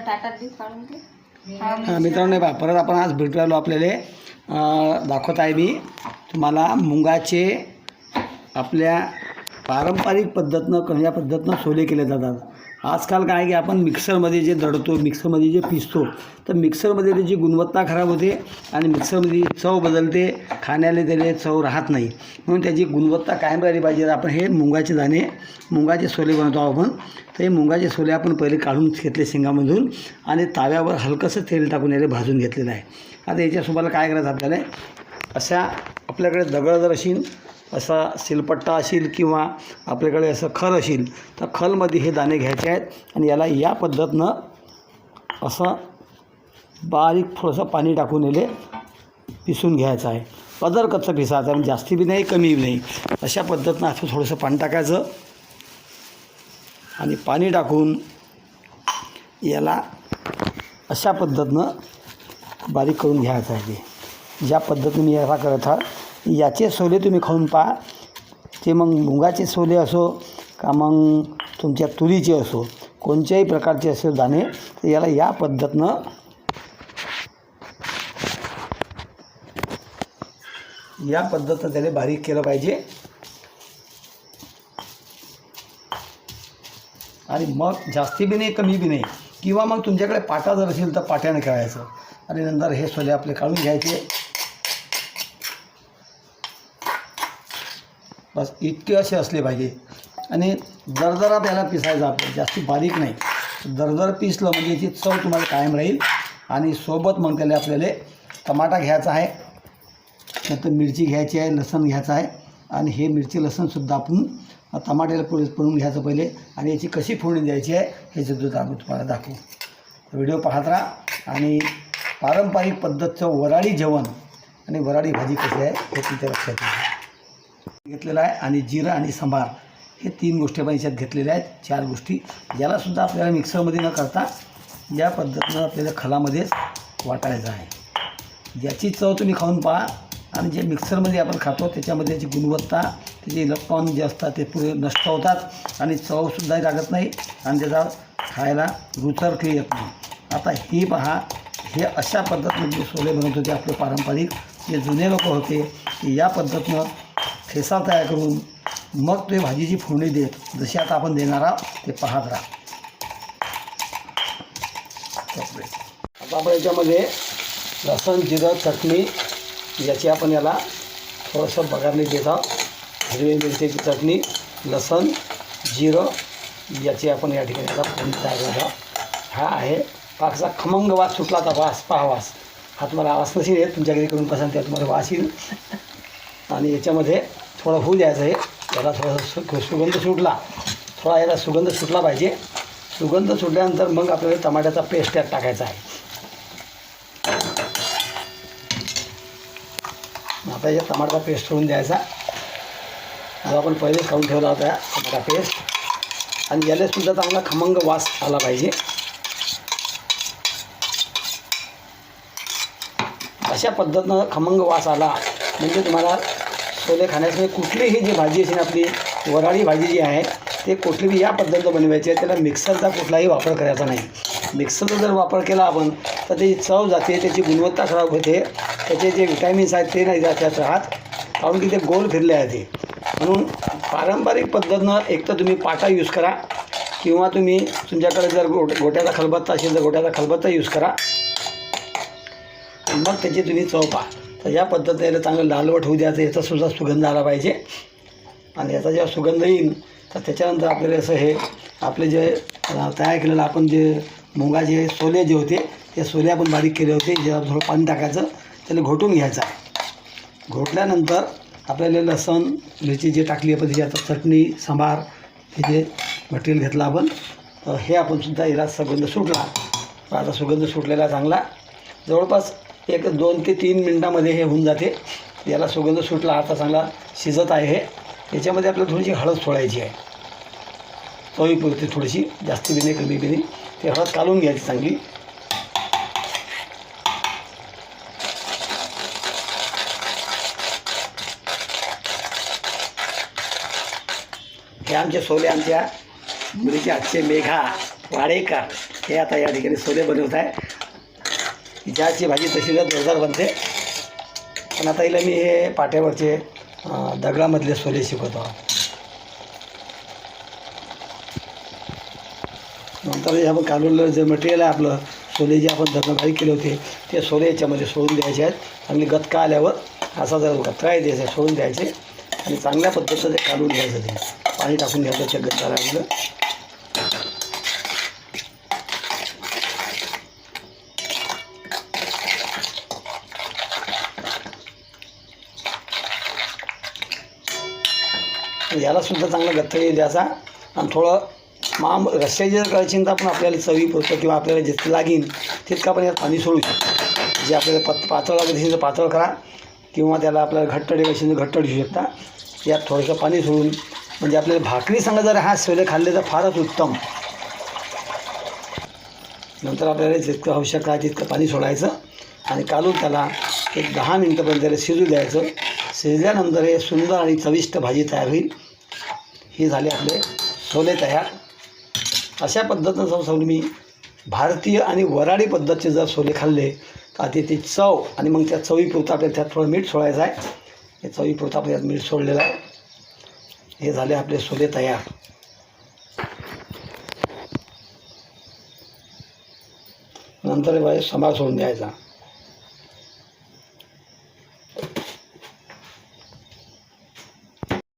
काढून ते हा, मित्रांनो हे पहा परत आपण आज भेटू आलो आपल्याला. अं, दाखवत आहे मी. तुम्हाला मुंगाचे आपल्या पारंपरिक पद्धतीनं कन्या पद्धतीनं सोले केले जातात. आजकाल काय आहे की आपण मिक्सरमध्ये जे दडतो मिक्सरमध्ये जे पिसतो तर मिक्सरमध्ये त्याची गुणवत्ता खराब होते आणि मिक्सरमध्ये चव बदलते खाण्याला त्याला चव राहत नाही. म्हणून त्याची गुणवत्ता कायम राहिली पाहिजे. तर आपण हे मुंगाचे दाणे मुंगाचे सोले बनवतो आपण. तर हे मुंगाचे सोले आपण पहिले काढून घेतले शेंगामधून आणि ताव्यावर हलकंसं तेल टाकून याला भाजून घेतलेलं आहे. आता याच्यासोबत काय करायचं आपल्याला? अशा आपल्याकडे दगड जर असेल असा सिलपट्टा असेल किंवा आपल्याकडे असं खल असेल तर खलमध्ये हे दाणे घ्यायचे आहेत आणि याला या पद्धतीनं असं बारीक थोडंसं पाणी टाकून याले पिसून घ्यायचं आहे. पदर कच्चं पिसायचं आहे जास्ती बी नाही कमी बी नाही. अशा पद्धतीनं असं थोडंसं पाणी टाकायचं आणि पाणी टाकून याला अशा पद्धतीनं बारीक करून घ्यायचं आहे. ते ज्या पद्धतीने मी याचा करत आहे याचे सोले तुम्ही खाऊन पहा. ते मग मुगाचे सोले असो का मग तुमच्या तुरीचे असो कोणत्याही प्रकारचे असे दाणे तर याला या पद्धतीनं या पद्धतीनं त्याला बारीक केलं पाहिजे. आणि मग जास्ती बी नाही कमी बी नाही. किंवा मग तुमच्याकडे पाटा जर असेल तर पाट्यानं खेळायचं. आणि नंतर हे सोले आपले काढून घ्यायचे. बस इतके असे असले पाहिजे. आणि दरदरा त्याला पिसायचं आपलं जास्ती बारीक नाही. दरदर पिसलं म्हणजे याची चव तुम्हाला कायम राहील. आणि सोबत मग त्याला आपल्याला टमाटा घ्यायचा आहे नंतर मिरची घ्यायची आहे लसण घ्यायचं आहे. आणि हे मिरची लसणसुद्धा आपण टमाट्याला पुढे पळून घ्यायचं पहिले. आणि याची कशी फोडणी द्यायची आहे हे सुद्धा आम्ही तुम्हाला दाखवू. व्हिडिओ पाहत राहा. आणि पारंपरिक पद्धतचं वराळी जेवण आणि वराळी भाजी कशी आहे हे तुमच्या लक्षात येईल. घेतलेलं आहे आणि जिरं आणि सांबार हे तीन गोष्टी आपण याच्यात घेतलेल्या आहेत चार गोष्टी. यालासुद्धा आपल्याला मिक्सरमध्ये न करता या पद्धतीनं आपल्याला खलामध्येच वाटायचं आहे. ज्याची चव तुम्ही खाऊन पहा आणि जे मिक्सरमध्ये आपण खातो त्याच्यामध्ये त्याची गुणवत्ता त्याचे इलेक्ट्रॉन जे असतात ते पुरे नष्ट होतात आणि चवसुद्धा लागत नाही आणि त्याचा खायला रुचर येत नाही. आता ही पहा हे अशा पद्धतीनं जे सोले बनवत होते आपले पारंपरिक जे जुने लोक होते ते या पद्धतीनं ठेसा तयार करून मग ते भाजीची फोडणी देत जशी आता आपण देणार आहोत ते पाहत राहा. आता आपण याच्यामध्ये लसण जिरं चटणी याची आपण याला थोडंसं बघारणी देत आहोत. हिरवी मिरचीची चटणी लसण जिरं याची आपण या ठिकाणी आता फोडणी तयार करत आहोत. हा आहे पाकचा खमंग वास सुटला आता वास पहा हा तुम्हाला आवाज नसेल येत तुमच्या घरी करून पसंत आहे तुम्हाला वास येईल. आणि याच्यामध्ये थोडं होऊ द्यायचं आहे याला थोडासा सु सुगंध सुटला. थोडा याला सुगंध सुटला पाहिजे. सुगंध सुटल्यानंतर मग आपल्याला टमाट्याचा पेस्ट त्यात टाकायचा आहे. आता या टमाटा पेस्ट करून द्यायचा. जो आपण पहिले खाऊन ठेवला होता टमाटा पेस्ट आणि यालासुद्धा चांगला खमंग वास आला पाहिजे. अशा पद्धतीनं खमंग वास आला. म्हणजे तुम्हाला छोले खाण्यासाठी म्हणजे कुठलीही जी भाजी असेल आपली वराळी भाजी जी आहे ते कुठलीही या पद्धतीनं बनवायची आहे त्याला मिक्सरचा कुठलाही वापर करायचा नाही. मिक्सरचा जर वापर केला आपण तर त्याची चव जाते त्याची गुणवत्ता खराब होते त्याचे जे विटॅमिन्स आहेत ते नाही जात त्यात राहत कारण की ते गोल फिरले आहे ते. म्हणून पारंपरिक पद्धतीनं एक तर तुम्ही पाटा यूज करा किंवा तुम्ही तुमच्याकडे जर गोट गोट्याचा खलबत्ता असेल तर गोट्याचा खलबत्ता यूज करा. मग त्याची तुम्ही चव पहा. तर या पद्धतीने चांगलं लालवट होऊ द्यायचं याचा सुद्धा सुगंध आला पाहिजे. आणि याचा जेव्हा सुगंध येईल तर त्याच्यानंतर आपल्याला असं हे आपले जे तयार केलेलं आपण जे मुंगाचे सोले जे होते ते सोले आपण बारीक केले होते जेव्हा थोडं पाणी टाकायचं त्याला घोटून घ्यायचं आहे. घोटल्यानंतर आपल्याला लसण मिरची जे टाकली आपण त्याची आता चटणी सांबार हे जे मटेरियल घेतलं आपण हे आपण सुद्धा याला सुगंध सुटला. आता सुगंध सुटलेला चांगला. जवळपास एक दोन ते तीन मिनटामध्ये हे होऊन जाते. याला सुगंध सुटला आता चांगला शिजत आहे हे. याच्यामध्ये आपल्याला थोडीशी हळद सोडायची आहे. चवीपुरती थोडीशी जास्ती बिने कमी बिने ते हळद काढून घ्यायची चांगली. हे आमचे सोले आमच्या मुलीचे आजचे मेघा वाडेकर हे आता या ठिकाणी सोले बनवत आहे. ज्याची भाजी तशी जोरदार बनते. पण आता हिला मी हे पाट्यावरचे दगडामधले सोले शिकवतो. नंतर हे आपण कालवलेलं जे मटेरियल आहे आपलं सोले जे आपण दगड बारीक केले होते ते सोले याच्यामध्ये सोडून द्यायचे आहेत. चांगली गतका आल्यावर असा जर गतकाय द्यायचा सोडून द्यायचे. आणि चांगल्या पद्धतीचं ते काढून घ्यायचं ते पाणी टाकून घ्यायचं ते गतका लागलं. याला सुद्धा चांगला गथ्थ येईल द्यायचा आणि थोडं माम रस्त्याची जर करायची तर आपण आपल्याला चवी पुरतं किंवा आपल्याला जितकं लागेल तितकं आपण यात पाणी सोडू शकतो. जे आपल्याला पत पातळ लागत असेल तर पातळ करा. किंवा त्याला आपल्याला घट्ट ठेवायची असेल तर घट्ट ठेवू शकता. यात थोडंसं पाणी सोडून म्हणजे आपल्याला भाकरी सांगा जर हा सोले खाल्ले तर फारच उत्तम. नंतर आपल्याला जितकं आवश्यक आहे तितकं पाणी सोडायचं. आणि काढून त्याला एक दहा मिनटंपर्यंत त्याला शिजू द्यायचं. शिजल्यानंतर हे सुंदर आणि चविष्ट भाजी तयार होईल. हे झाले आपले छोले तयार. अशा पद्धतीनं सांगून मी भारतीय आणि वराडी पद्धतचे जर छोले खाल्ले तर ते ती चव आणि मग त्या चवीपुरतं आपल्याला त्यात थोडं मीठ सोडायचं आहे. हे चवीपुरतं आपल्या त्यात मीठ सोडलेलं आहे. हे झाले आपले छोले तयार. नंतर समाज सोडून द्यायचा.